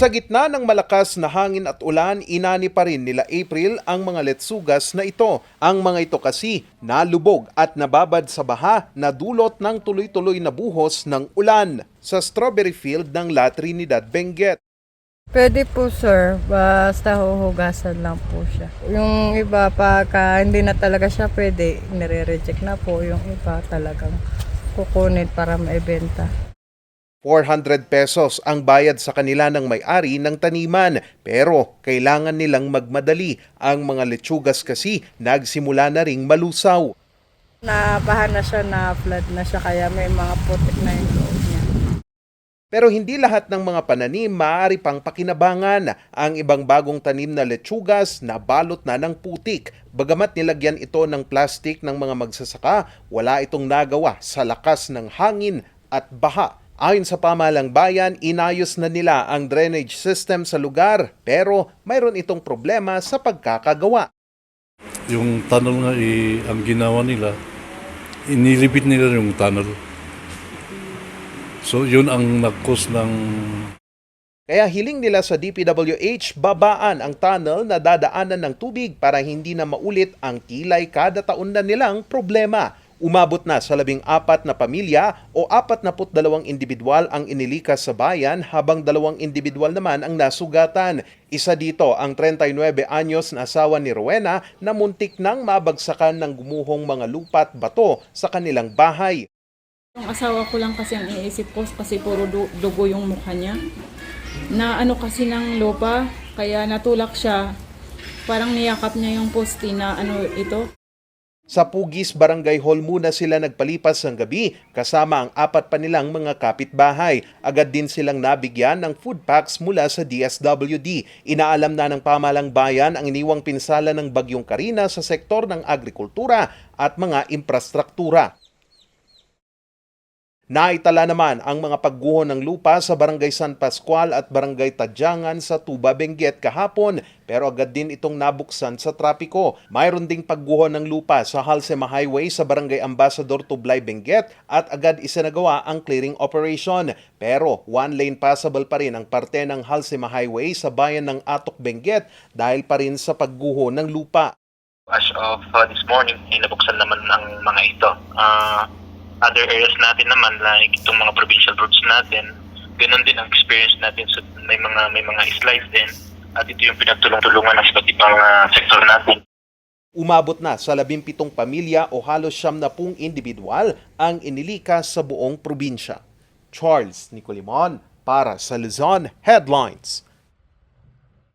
Sa gitna ng malakas na hangin at ulan, inani pa rin nila April ang mga letsugas na ito. Ang mga ito kasi nalubog at nababad sa baha na dulot ng tuloy-tuloy na buhos ng ulan sa strawberry field ng La Trinidad, Benguet. Pwede po sir, basta huhugasan lang po siya. Yung iba pagka hindi na talaga siya pwede, nire-reject na po. Yung iba talagang kukunin para maibenta. 400 pesos ang bayad sa kanila ng may-ari ng taniman pero kailangan nilang magmadali. Ang mga lechugas kasi nagsimula na ring malusaw. Nabaha na siya, na flood na siya, kaya may mga putik na yung loob niya. Pero hindi lahat ng mga pananim maaari pang pakinabangan. Ang ibang bagong tanim na lechugas na balot na ng putik. Bagamat nilagyan ito ng plastik ng mga magsasaka, wala itong nagawa sa lakas ng hangin at baha. Ayon sa pamalang bayan, inayos na nila ang drainage system sa lugar pero mayroon itong problema sa pagkakagawa. Yung tunnel nga, eh, ang ginawa nila, inilipit nila yung tunnel. So, yun ang nag-cause ng Kaya hiling nila sa DPWH babaan ang tunnel na dadaanan ng tubig para hindi na maulit ang kilay kada taon na nilang problema. Umabot na sa labing apat na pamilya o apat na put dalawang individual ang inilikas sa bayan habang dalawang individual naman ang nasugatan. Isa dito ang 39 anyos na asawa ni Rowena na muntik nang mabagsakan ng gumuhong mga lupa at bato sa kanilang bahay. Yung asawa ko lang kasi ang iniisip ko kasi puro du- dugo yung mukha niya. Na ano kasi ng lupa, kaya natulak siya. Parang niyakap niya yung poste na ano ito. Sa Pugis Barangay Hall muna sila nagpalipas ng gabi kasama ang apat pa nilang mga kapitbahay. Agad din silang nabigyan ng food packs mula sa DSWD. Inaalam na ng pamalang bayan ang iniwang pinsala ng Bagyong Karina sa sektor ng agrikultura at mga infrastruktura. Naitala naman ang mga pagguho ng lupa sa Barangay San Pascual at Barangay Tadyangan sa Tuba, Benguet kahapon pero agad din itong nabuksan sa trapiko. Mayroon ding pagguho ng lupa sa Halsema Highway sa Barangay Ambassador Tublay, Benguet at agad isinagawa ang clearing operation. Pero one lane passable pa rin ang parte ng Halsema Highway sa bayan ng Atok, Benguet dahil pa rin sa pagguho ng lupa. As of uh, this morning, ay nabuksan naman ang mga ito. Ah, other areas natin naman, like itong mga provincial roads natin, ganun din ang experience natin. So, may mga may mga slides din. At ito yung pinagtulong-tulungan ng iba't ibang ah, sektor natin. Umabot na sa 17 pamilya o halos siyam na pung individual ang inilikas sa buong probinsya. Charles Nicolimon para sa Luzon Headlines.